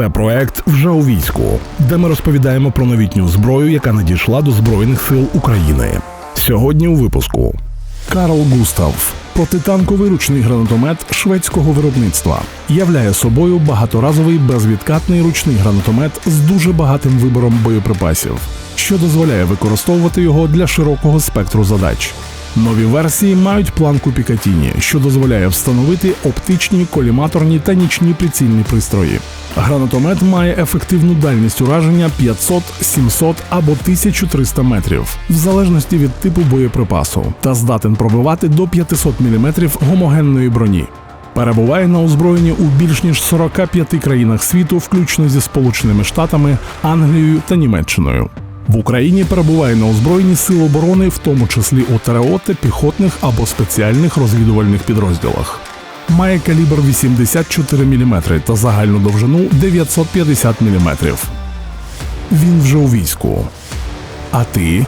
Це проект вже у війську, де ми розповідаємо про новітню зброю, яка надійшла до Збройних сил України. Сьогодні у випуску Карл Густав. Протитанковий ручний гранатомет шведського виробництва являє собою багаторазовий безвідкатний ручний гранатомет з дуже багатим вибором боєприпасів, що дозволяє використовувати його для широкого спектру задач. Нові версії мають планку Пікатіні, що дозволяє встановити оптичні, коліматорні та нічні прицільні пристрої. Гранатомет має ефективну дальність ураження 500, 700 або 1300 метрів, в залежності від типу боєприпасу, та здатен пробивати до 500 мм гомогенної броні. Перебуває на озброєнні у більш ніж 45 країнах світу, включно зі Сполученими Штатами, Англією та Німеччиною. В Україні перебуває на озброєнні сил оборони, в тому числі у ТРО та піхотних або спеціальних розвідувальних підрозділах. Має калібр 84 мм та загальну довжину 950 мм. Він вже у війську. А ти